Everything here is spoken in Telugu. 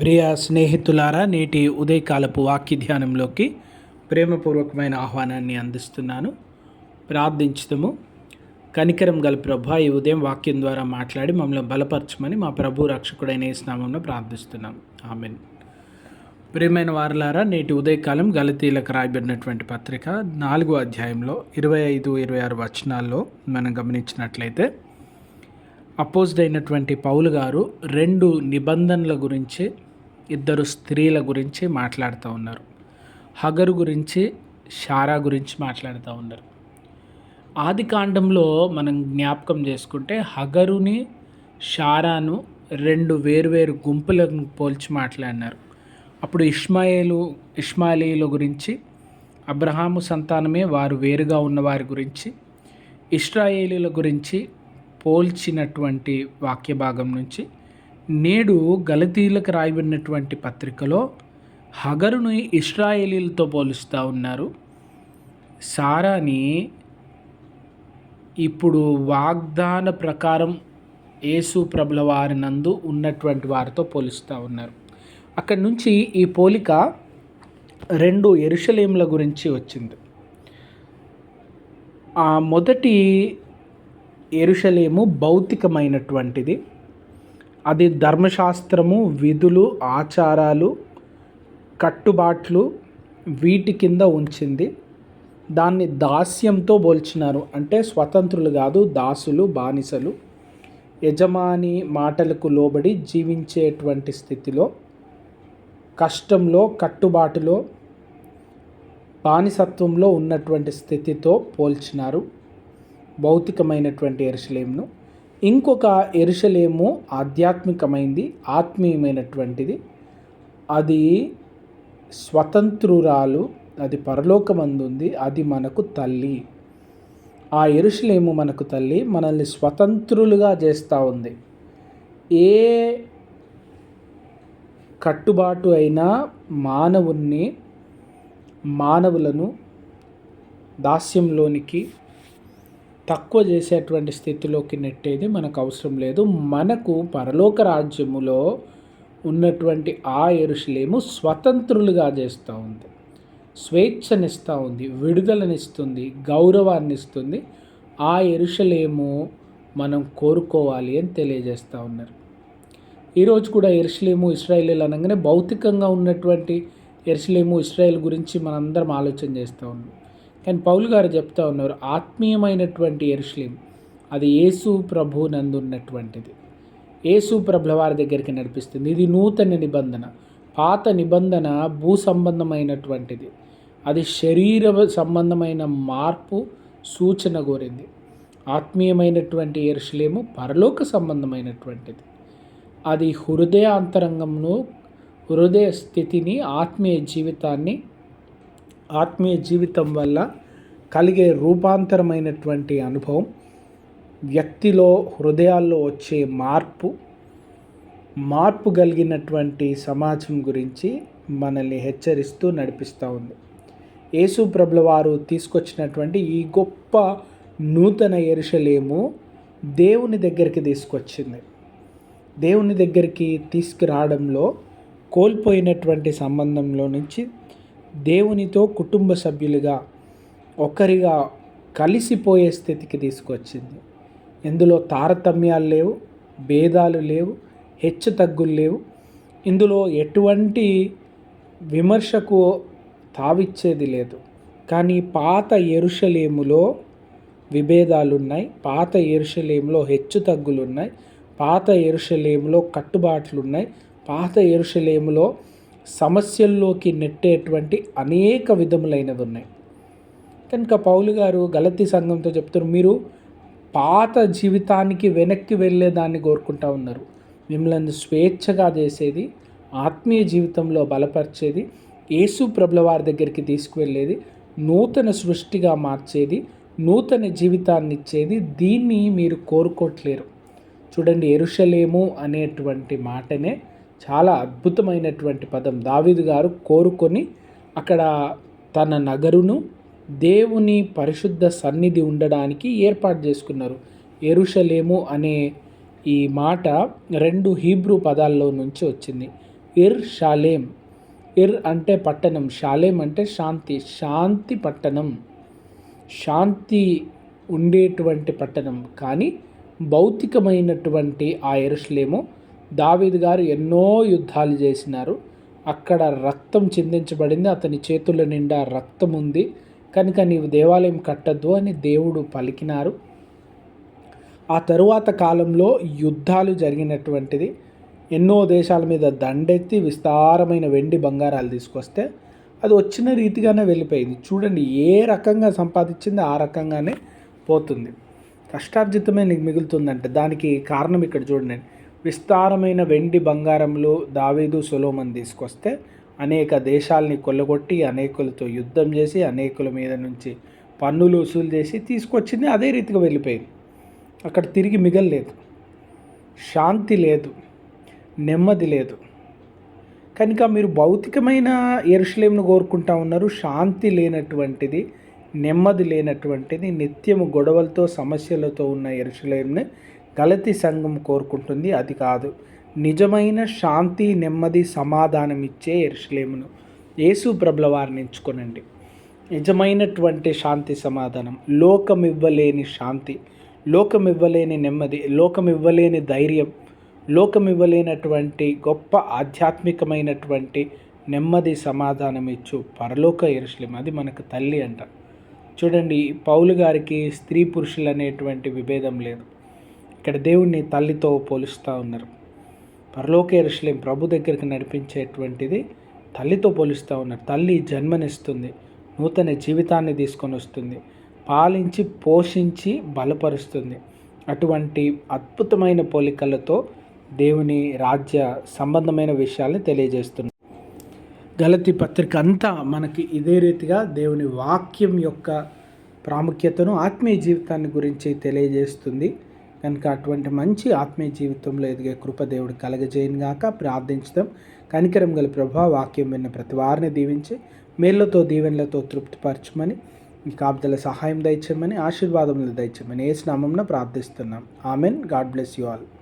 ప్రియ స్నేహితులారా నేటి ఉదయకాలపు వాక్య ధ్యానంలోకి ప్రేమపూర్వకమైన ఆహ్వానాన్ని అందిస్తున్నాను. ప్రార్థించుదాము. కనికరం గల ప్రభా ఈ ఉదయం వాక్యం ద్వారా మాట్లాడి మమ్మల్ని బలపరచమని మా ప్రభు రక్షకుడైన ఈ స్నామంలో ప్రార్థిస్తున్నాం. ఆమెన్. ప్రియమైన వారలారా నేటి ఉదయకాలం గలతీలకు రాయబడినటువంటి పత్రిక నాలుగో అధ్యాయంలో ఇరవై ఐదు ఇరవై ఆరు వచనాల్లో మనం గమనించినట్లయితే అపోజ్డ్ అయినటువంటి పౌలు గారు రెండు నిబంధనల గురించి ఇద్దరు స్త్రీల గురించి మాట్లాడుతూ ఉన్నారు. హగరు గురించి షారా గురించి మాట్లాడుతూ ఉన్నారు. ఆది కాండంలో మనం జ్ఞాపకం చేసుకుంటే హగరుని షారాను రెండు వేరువేరు గుంపులను పోల్చి మాట్లాడినారు. అప్పుడు ఇష్మాయేలు ఇష్మాయిలీల గురించి అబ్రహాము సంతానమే వారు వేరుగా ఉన్న వారి గురించి ఇస్రాయేలీల గురించి పోల్చినటువంటి వాక్య భాగం నుంచి నేడు గలతీలకు రాయబడినటువంటి పత్రికలో హగరును ఇస్రాయేలీలతో పోలుస్తూ ఉన్నారు. సారాని ఇప్పుడు వాగ్దాన ప్రకారం యేసు ప్రభుల వారి నందు ఉన్నటువంటి వారితో పోలుస్తూ ఉన్నారు. అక్కడి నుంచి ఈ పోలిక రెండు ఎరుషలేముల గురించి వచ్చింది. ఆ మొదటి ఎరుషలేము భౌతికమైనటువంటిది. అది ధర్మశాస్త్రము విధులు ఆచారాలు కట్టుబాట్లు వీటి కింద ఉంచింది. దాన్ని దాస్యంతో పోల్చినారు అంటే స్వతంత్రులు కాదు దాసులు బానిసలు. యజమాని మాటలకు లోబడి జీవించేటువంటి స్థితిలో కష్టంలో కట్టుబాటులో బానిసత్వంలో ఉన్నటువంటి స్థితితో పోల్చినారు. భౌతికమైనటువంటి ఎరుసలేమును ఇంకొక ఎరుసలేము ఆధ్యాత్మికమైంది ఆత్మీయమైనటువంటిది. అది స్వతంత్రురాలు అది పరలోకమందుంది అది మనకు తల్లి. ఆ ఎరుసలేము మనకు తల్లి మనల్ని స్వతంత్రులుగా చేస్తూ ఉంది. ఏ కట్టుబాటు అయినా మానవుణ్ణి మానవులను దాస్యంలోనికి తక్కువ చేసేటువంటి స్థితిలోకి నెట్టేది మనకు అవసరం లేదు. మనకు పరలోక రాజ్యములో ఉన్నటువంటి ఆ ఎరుషులేము స్వతంత్రులుగా చేస్తూ ఉంది. స్వేచ్ఛనిస్తూ ఉంది విడుదలనిస్తుంది గౌరవాన్ని ఇస్తుంది ఆ ఎరుషలేము మనం కోరుకోవాలి అని తెలియజేస్తూ ఉన్నారు. ఈరోజు కూడా ఎరుసలేము ఇస్రాయేల్ అనగానే భౌతికంగా ఉన్నటువంటి ఎరుసలేము ఇస్రాయేల్ గురించి మనందరం ఆలోచన చేస్తూ ఉన్నాం. కానీ పౌలు గారు చెప్తా ఉన్నారు ఆత్మీయమైనటువంటి ఎరుసలేం అది యేసు ప్రభు నందు ఉన్నటువంటిది యేసు ప్రభుల వారి దగ్గరికి నడిపిస్తుంది. ఇది నూతన నిబంధన పాత నిబంధన భూ సంబంధమైనటువంటిది. అది శరీర సంబంధమైన మార్పు సూచన కోరింది. ఆత్మీయమైనటువంటి ఎరుసలేము పరలోక సంబంధమైనటువంటిది. అది హృదయ హృదయ స్థితిని ఆత్మీయ జీవితాన్ని ఆత్మీయ జీవితం వల్ల కలిగే రూపాంతరమైనటువంటి అనుభవం వ్యక్తిలో హృదయాల్లో వచ్చే మార్పు మార్పు కలిగినటువంటి సమాజం గురించి మనల్ని హెచ్చరిస్తూ నడిపిస్తూ ఉంది. యేసు ప్రభుల వారు తీసుకొచ్చినటువంటి ఈ గొప్ప నూతన ఎరుషలేము దేవుని దగ్గరికి తీసుకొచ్చింది. దేవుని దగ్గరికి తీసుకురావడంలో కోల్పోయినటువంటి సంబంధంలో నుంచి దేవునితో కుటుంబ సభ్యులుగా ఒకరిగా కలిసిపోయే స్థితికి తీసుకొచ్చింది. ఇందులో తారతమ్యాలు లేవు భేదాలు లేవు హెచ్చు తగ్గులు లేవు. ఇందులో ఎటువంటి విమర్శకు తావిచ్చేది లేదు. కానీ పాత ఎరుషలేములో విభేదాలు ఉన్నాయి పాత ఎరుషలేములో హెచ్చు తగ్గులు ఉన్నాయి పాత ఎరుషలేములో కట్టుబాట్లు ఉన్నాయి పాత ఎరుషలేములో సమస్యల్లోకి నెట్టేటువంటి అనేక విధములైనవి ఉన్నాయి. కనుక పౌలు గారు గలతీ సంఘంతో చెప్తారు మీరు పాత జీవితానికి వెనక్కి వెళ్ళేదాన్ని కోరుకుంటా ఉన్నారు. మిమ్మల్ని స్వేచ్ఛగా చేసేది ఆత్మీయ జీవితంలో బలపరిచేది యేసు ప్రభుల వారి దగ్గరికి తీసుకువెళ్ళేది నూతన సృష్టిగా మార్చేది నూతన జీవితాన్ని ఇచ్చేది దీన్ని మీరు కోరుకోవట్లేరు చూడండి ఎరుషలేము అనేటువంటి మాటనే చాలా అద్భుతమైనటువంటి పదం. దావీదు గారు కోరుకొని అక్కడ తన నగరును దేవుని పరిశుద్ధ సన్నిధి ఉండడానికి ఏర్పాటు చేసుకున్నారు. ఎరుషలేము అనే ఈ మాట రెండు హీబ్రూ పదాల్లో నుంచి వచ్చింది. ఇర్ షాలేం. ఇర్ అంటే పట్టణం షాలేం అంటే శాంతి శాంతి పట్టణం. శాంతి ఉండేటువంటి పట్టణం. కానీ భౌతికమైనటువంటి ఆ ఎరుషలేము దావీదు గారు ఎన్నో యుద్ధాలు చేసినారు. అక్కడ రక్తం చిందించబడింది. అతని చేతుల నిండా రక్తం ఉంది. కనుక నీవు దేవాలయం కట్టద్దు అని దేవుడు పలికినారు. ఆ తరువాత కాలంలో యుద్ధాలు జరిగినటువంటిది. ఎన్నో దేశాల మీద దండెత్తి విస్తారమైన వెండి బంగారాలు తీసుకొస్తే అది వచ్చిన రీతిగానే వెళ్ళిపోయింది. చూడండి ఏ రకంగా సంపాదించింది ఆ రకంగానే పోతుంది. కష్టార్జితమే నీకు మిగులుతుందంటే దానికి కారణం ఇక్కడ చూడండి. విస్తారమైన వెండి బంగారంలో దావీదు సొలోమన్ తీసుకొస్తే అనేక దేశాలని కొల్లగొట్టి అనేకులతో యుద్ధం చేసి అనేకుల మీద నుంచి పన్నులు వసూలు చేసి తీసుకొచ్చింది అదే రీతిగా వెళ్ళిపోయింది. అక్కడ తిరిగి మిగలలేదు. శాంతి లేదు. నెమ్మది లేదు. కనుక మీరు భౌతికమైన ఎరుషలేంను కోరుకుంటా ఉన్నారు. శాంతి లేనటువంటిది నెమ్మది లేనటువంటిది నిత్యము గొడవలతో సమస్యలతో ఉన్న ఎరుషలేంని గలతి సంఘం కోరుకుంటుంది. అది కాదు నిజమైన శాంతి నెమ్మది సమాధానం ఇచ్చే ఎరుషలేమును. యేసు ప్రభుల వారిని ఎంచుకొనండి. నిజమైనటువంటి శాంతి సమాధానం లోకం ఇవ్వలేని శాంతి లోకం ఇవ్వలేని నెమ్మది లోకం ఇవ్వలేని ధైర్యం లోకం ఇవ్వలేనటువంటి గొప్ప ఆధ్యాత్మికమైనటువంటి నెమ్మది సమాధానం ఇచ్చు పరలోక ఎరుసలేం అది మనకు తల్లి అంట. చూడండి పౌలు గారికి స్త్రీ పురుషులు అనేటువంటి విభేదం లేదు. ఇక్కడ దేవుణ్ణి తల్లితో పోలుస్తూ ఉన్నారు. పరలోక ఎరుసలేం ప్రభు దగ్గరికి నడిపించేటువంటిది తల్లితో పోలుస్తూ ఉన్నారు. తల్లి జన్మనిస్తుంది నూతన జీవితాన్ని తీసుకొని వస్తుంది పాలించి పోషించి బలపరుస్తుంది. అటువంటి అద్భుతమైన పోలికలతో దేవుని రాజ్య సంబంధమైన విషయాల్ని తెలియజేస్తుంది గలతి పత్రిక అంతా మనకి ఇదే రీతిగా దేవుని వాక్యం యొక్క ప్రాముఖ్యతను ఆత్మీయ జీవితాన్ని గురించి తెలియజేస్తుంది. కనుక అటువంటి మంచి ఆత్మీయ జీవితంలో ఎదిగే కృప దేవుడు కలగజేయను గాక. ప్రార్థించడం కనికరం గల ప్రభా వాక్యం విన్న ప్రతి వారిని దీవించి మేళ్ళతో దీవెనలతో తృప్తిపరచమని మీ కాపుదల సహాయం దయచేయమని ఆశీర్వాదములు దయచేయమని ఏ స్నామంలో ప్రార్థిస్తున్నాం. Amen. God bless you all.